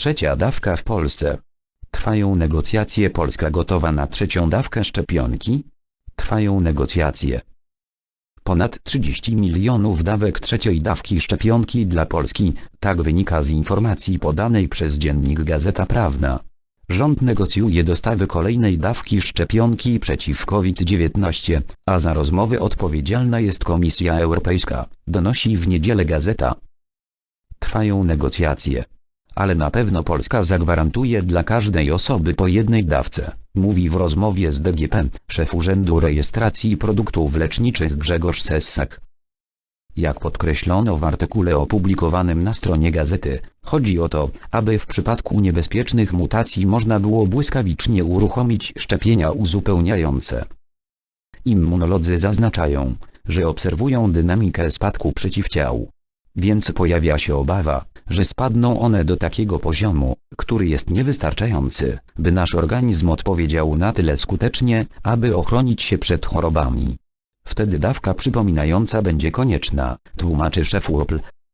Trzecia dawka w Polsce. Trwają negocjacje Polska gotowa na trzecią dawkę szczepionki? Trwają negocjacje. Ponad 30 milionów dawek trzeciej dawki szczepionki dla Polski, tak wynika z informacji podanej przez dziennik Gazeta Prawna. Rząd negocjuje dostawy kolejnej dawki szczepionki przeciw COVID-19, a za rozmowy odpowiedzialna jest Komisja Europejska, donosi w niedzielę Gazeta. Trwają negocjacje. Ale na pewno Polska zagwarantuje dla każdej osoby po jednej dawce, mówi w rozmowie z DGP, szef Urzędu Rejestracji Produktów Leczniczych Grzegorz Cessak. Jak podkreślono w artykule opublikowanym na stronie gazety, chodzi o to, aby w przypadku niebezpiecznych mutacji można było błyskawicznie uruchomić szczepienia uzupełniające. Immunolodzy zaznaczają, że obserwują dynamikę spadku przeciwciał. Więc pojawia się obawa, że spadną one do takiego poziomu, który jest niewystarczający, by nasz organizm odpowiedział na tyle skutecznie, aby ochronić się przed chorobami. Wtedy dawka przypominająca będzie konieczna, tłumaczy szef UOPL,